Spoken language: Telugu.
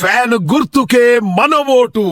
ఫ్యాన్ గుర్తుకే మన ఓటు